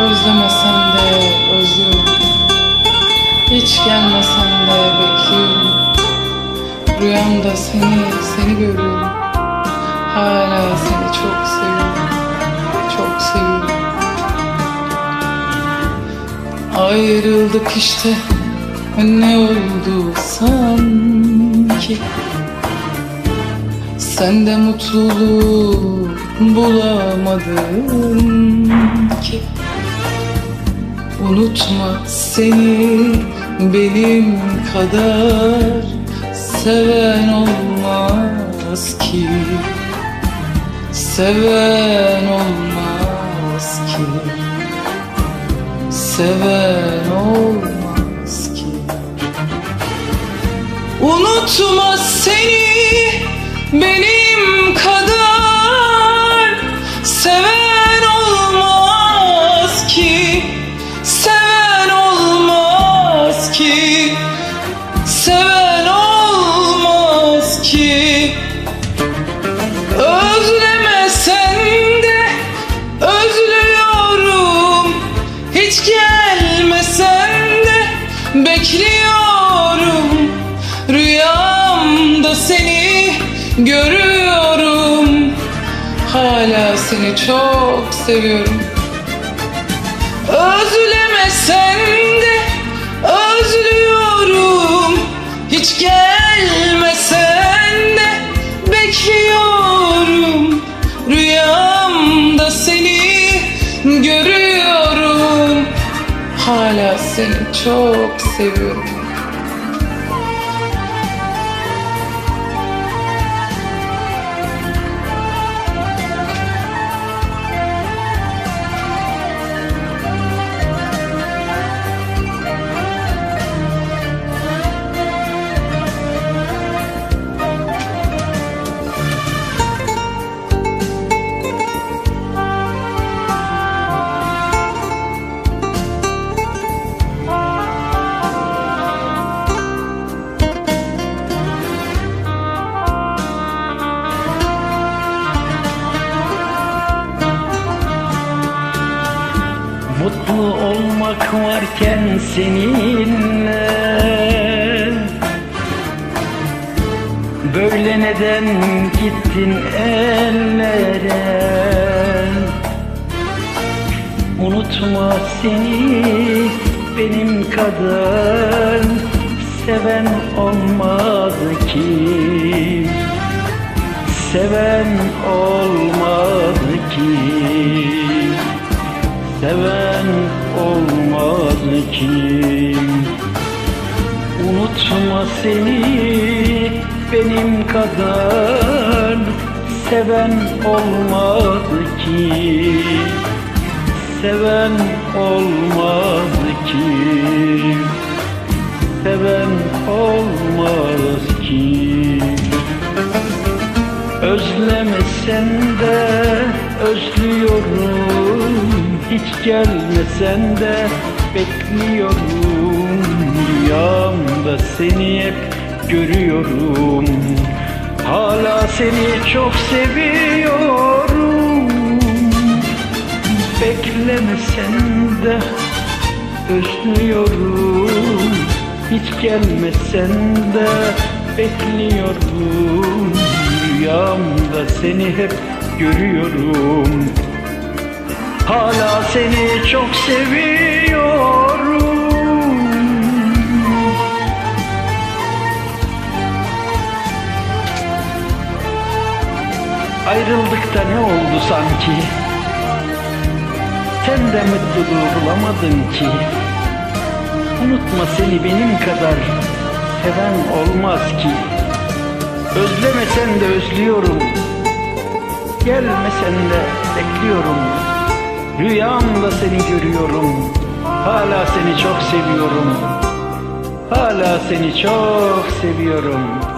gelmesen de özlüyorum Hiç gelmesen de bekliyorum Rüyamda seni, seni görüyorum. Hala seni çok seviyorum. Çok seviyorum. Ayrıldık işte. Ne oldu sanki? Sen de mutluluğu bulamadın. ki Unutma seni benim kadar. Seven olmaz ki. Seven olmaz ki. Seven olmaz ki. Unutma seni benim bekliyorum. Rüyamda seni görüyorum. Hala seni çok seviyorum. Özlemesen de özlüyorum. Hiç gelmesen seni çok seviyorum olmak varken seninle. Böyle neden gittin ellere? Unutma seni benim kadar Seven olmadı ki. Seven olmadı seni benim kadar Seven olmaz ki. Seven olmaz ki. Seven olmaz ki. Özlemesen de özlüyorum. Hiç gelmesen de bekliyorum Rüyamda seni hep görüyorum. Hala seni çok seviyorum. Beklemesen de özlüyorum. Hiç gelmesen de bekliyorum. Rüyamda seni hep görüyorum. Hala seni çok seviyorum Ayrıldık da ne oldu sanki? Sen de mutluluğu bulamadın ki. Unutma seni benim kadar Seven olmaz ki. Özlemesen de özlüyorum. Gelmesen de bekliyorum. Rüyamda seni görüyorum. Hala seni çok seviyorum. Hala seni çok seviyorum